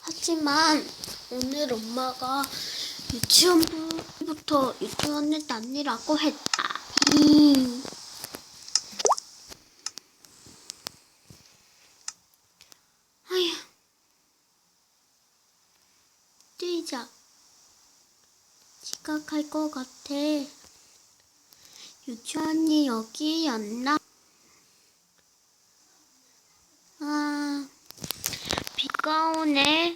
하지만 오늘 엄마가 유치원부터 유치원을 다니라고 했다. 음. 아휴. 뛰자. 지각할 것 같아. 유치원이 여기였나? 아, 비가 오네.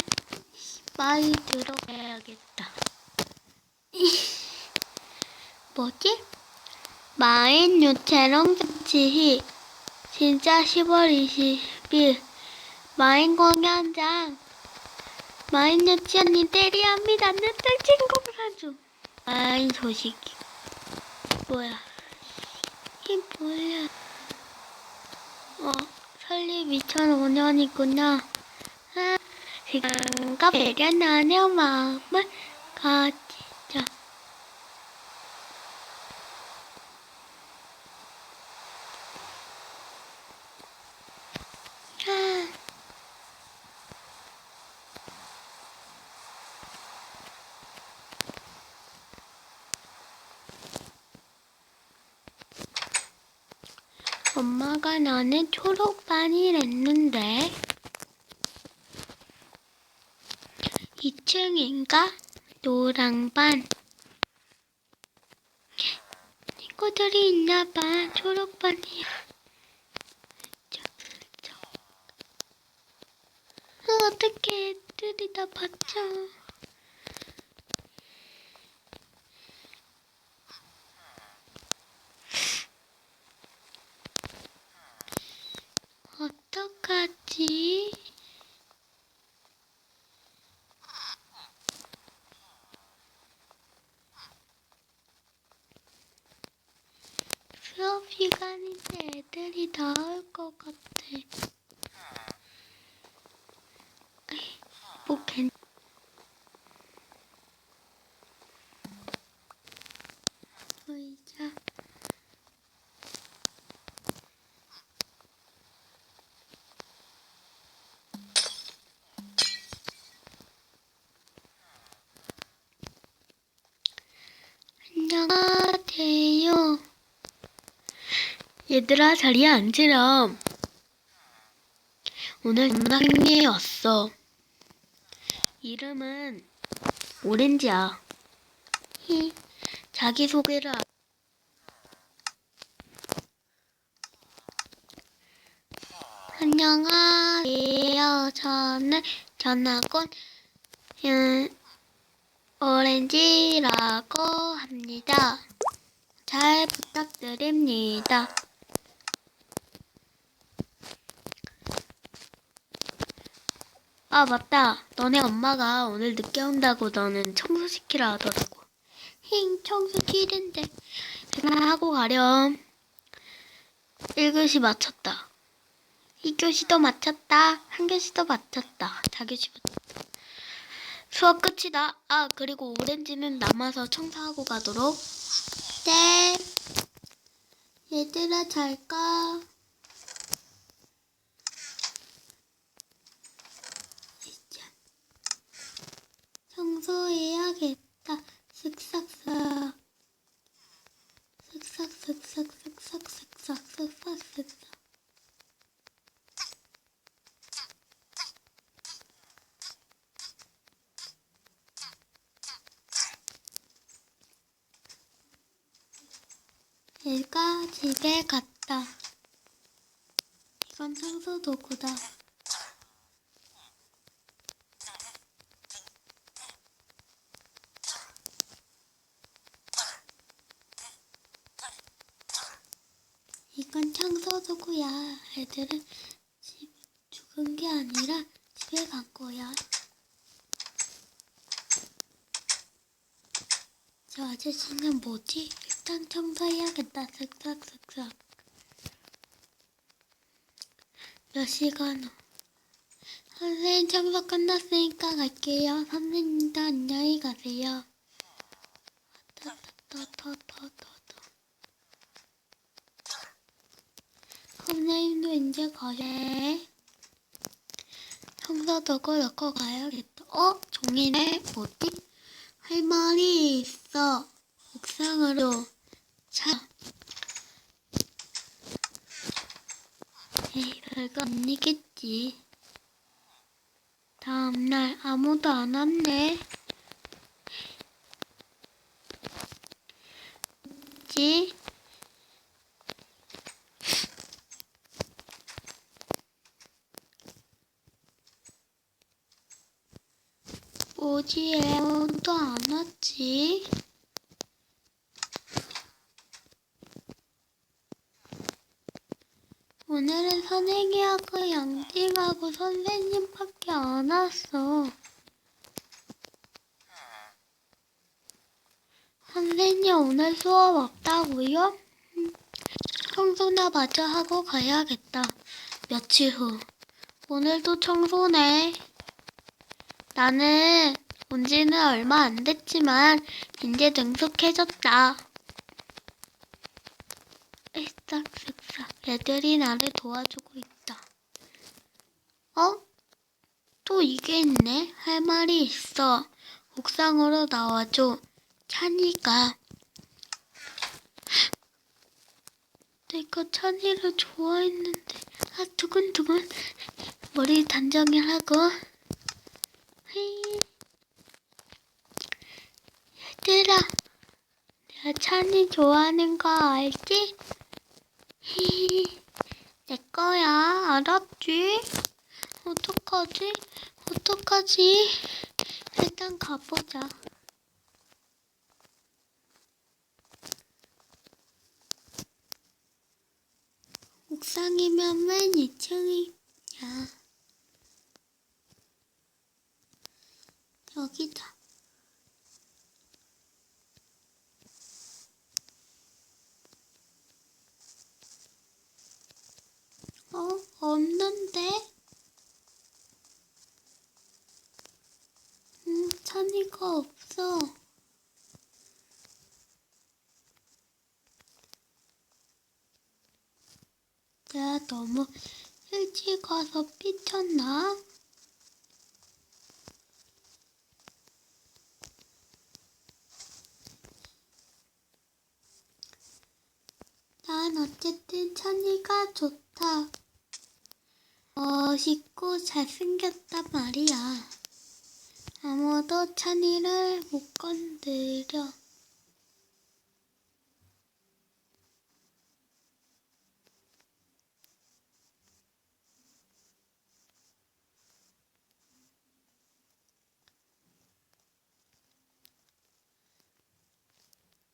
빨리 들어가야겠다. 뭐지? 마인 유채롱 자치히 진짜 10월 20일 마인 공연장 마인 유치원이 대리합니다. 늦들 친구 사주 마인 소식이 뭐야? 이 뭐야? 어, 설립 2005년이구나. 아, 시간과 배려나는 마음을 가지자. 아. 엄마가 나는 초록반이랬는데 2층인가? 노랑반 친구들이 있나봐 초록반이야. 어, 어떡해 애들이 다 봤죠 어떡하지? 수업 시간인데 애들이 다올것 같아. 뭐 괜... 의자. 안녕하세요. 얘들아 자리에 앉으렴. 오늘 전학생이 왔어. 이름은 오렌지야. 히, 자기소개를 하- 안녕하세요. 저는 전학온 음, 오렌지라고 합니다. 잘 부탁드립니다. 아, 맞다. 너네 엄마가 오늘 늦게 온다고 너는 청소시키라 하더라고. 힝, 청소 싫은데. 그만하고 가렴. 1교시 마쳤다. 2교시도 마쳤다. 1교시도 마쳤다. 4교시 마쳤다. 수업 끝이다. 아, 그리고 오렌지는 남아서 청소하고 가도록. 네. 얘들아, 잘 가. 진짜. 청소해야겠다. 슥싹싹. 슥싹슥싹슥싹슥싹슥싹슥싹슥싹. 얘가 집에 갔다. 이건 청소 도구다. 이건 청소 도구야. 애들은 집 죽은 게 아니라 집에 간 거야. 저 아저씨는 뭐지? 일단 청소해야겠다. 슥싹슥싹. 몇 시간 후. 선생님 청소 끝났으니까 갈게요. 선생님도 안녕히 가세요. 선생님도 이제 가래. 청소도구 넣고 가야겠다. 어? 종이네? 뭐지? 할 말이 있어. 옥상으로. 자. 에이, 별거 아니겠지. 다음날 아무도 안 왔네. 지? 뭐지? 아무도 안 왔지? 오늘은 선행이하고 양띵하고 선생님밖에 안 왔어. 선생님 오늘 수업 없다고요? 음, 청소나 마저 하고 가야겠다. 며칠 후. 오늘도 청소네. 나는 온 지는 얼마 안 됐지만 이제 능숙해졌다. 일싹쓱싹 애들이 나를 도와주고 있다. 어? 또 이게 있네? 할 말이 있어. 옥상으로 나와줘. 찬이가. 내가 찬이를 좋아했는데, 아, 두근두근. 머리 단정히하고. 헤이. 얘들아, 내가 찬이 좋아하는 거 알지? 내 거야, 알았지? 어떡하지? 어떡하지? 일단 가보자. 옥상이면 맨 2층이야. 여기다. 어, 없는데? 음, 찬이가 없어. 내가 너무 일찍 와서 삐쳤나? 난 어쨌든 찬이가 좋다. 멋있고 잘생겼단 말이야. 아무도 찬이를 못 건드려.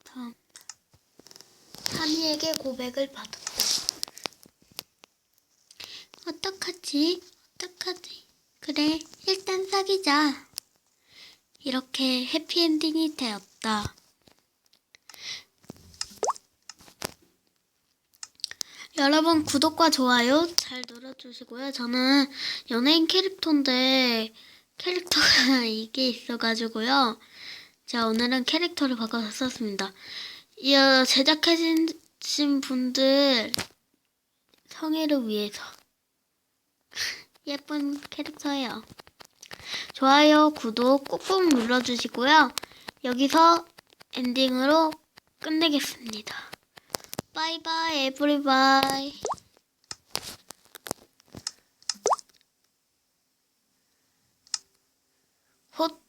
다음. 찬이에게 고백을 받았다. 어떡하지? 어떡하지? 그래, 일단 사귀자. 이렇게 해피엔딩이 되었다. 여러분 구독과 좋아요 잘 눌러주시고요. 저는 연예인 캐릭터인데 캐릭터가 이게 있어가지고요. 자 오늘은 캐릭터를 바꿔서 썼습니다. 이 어, 제작해주신 분들 성의를 위해서 예쁜 캐릭터예요. 좋아요, 구독 꾹꾹 눌러주시고요. 여기서 엔딩으로 끝내겠습니다. 바이바이 에브리바이. 헛.